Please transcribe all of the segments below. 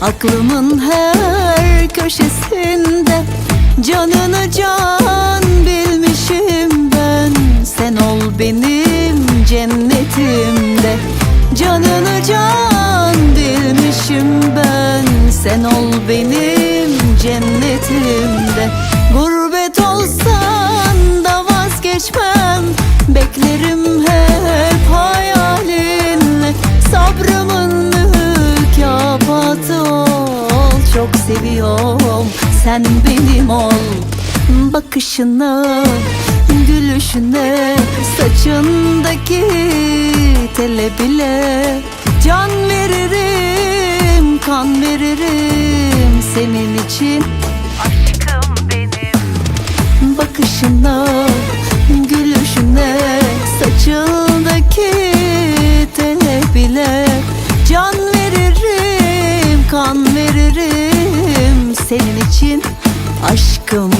Aklımın her köşesinde. Canını can bilmişim ben Sen ol benim cennetimde. Canını can bilmişim ben Sen ol benim cennetimde sen benim ol. Bakışına, gülüşüne Saçındaki tele bile Can veririm, kan veririm Senin için. Aşkım benim. Bakışına, gülüşüne Saçındaki için aşkım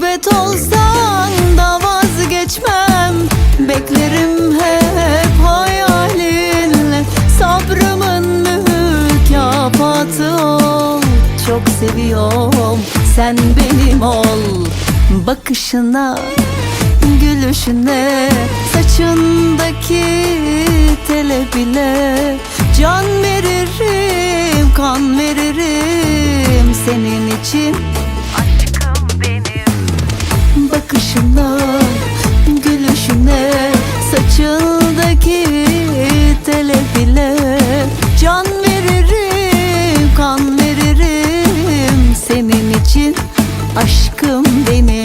Gurbet olsan da vazgeçmem. Beklerim hep hayalinle. Sabrımın mükafatı ol. Çok seviyorum. Sen benim ol. Bakışına, gülüşüne Saçındaki tele bile Can veririm, kan veririm Senin için aşkım benim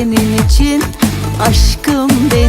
Senin için aşkım benim